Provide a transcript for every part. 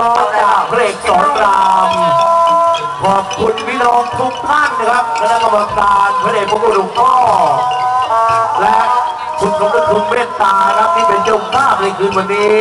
ร้องจากเพลงสอนรามขอบคุณพี่น้องทุกท่านนะครับคณะกรรมการพระเดชพระคุณหลวงพ่อและคุณสมเด็จคุณเมตตาครับที่เป็นเจ้าภาพในคืนวันนี้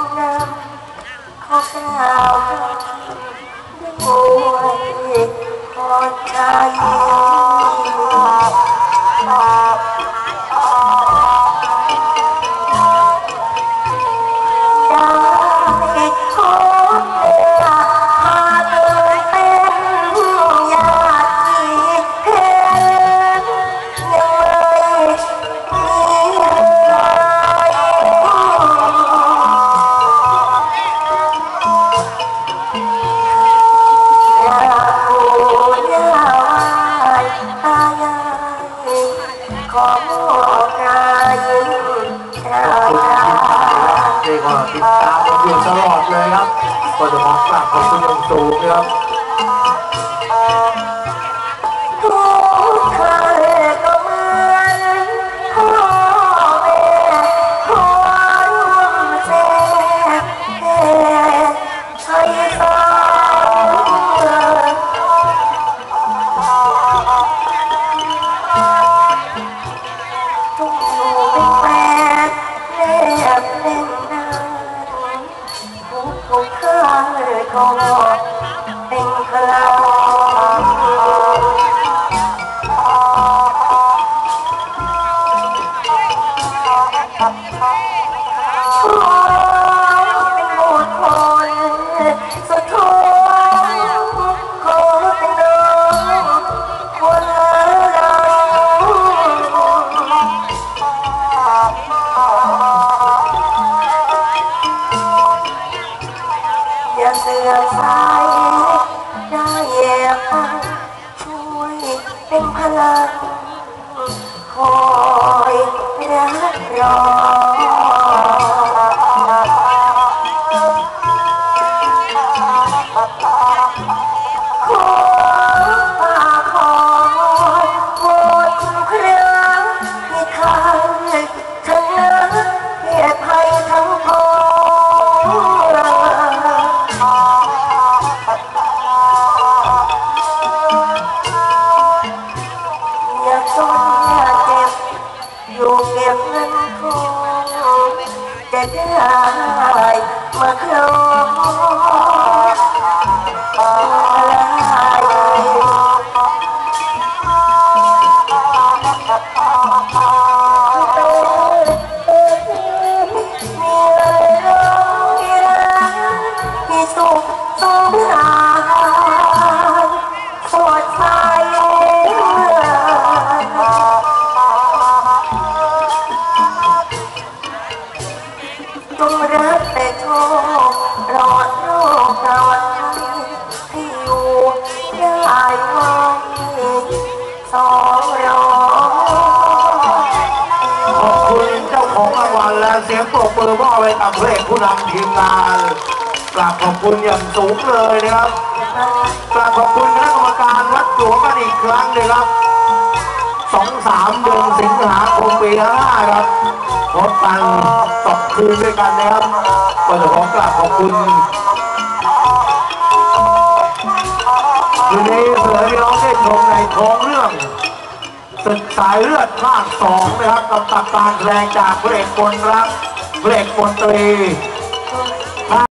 นมนำขอกราบด้วยพอใจ ขอมอบกายกราบลาเรียกว่าติดตามกันอยู่ตลอดเลยครับก็จะมอกราบขอบคุณอย่างสูงครับ ทุกทุกๆค อย่าเสื่อมสายไយមកខ្លួន จงรักแต่โชครอดโรครอดภัยให้อยู่ได้ไว้สองร้อยขอบคุณเจ้าของรางวัลและเสียงปรบมือมอบให้กับเพลงผู้นำทีมงานกราบขอบคุณอย่างสูงเลยนะครับกราบขอบคุณคณะกรรมการวัดหลวงกันอีกครั้งหนึงครับสองสามเดือนสิงหาคมปีหน้าครับ คืนด้วยกันนะครับก็จะขอกราบขอบคุณคืนนี้เสือพี่น้องได้ชมในท้องเรื่องศึกสายเลือดภาคสองนะครับกับตักการแรงจากพระเอกคนรักพระเอกคนตรี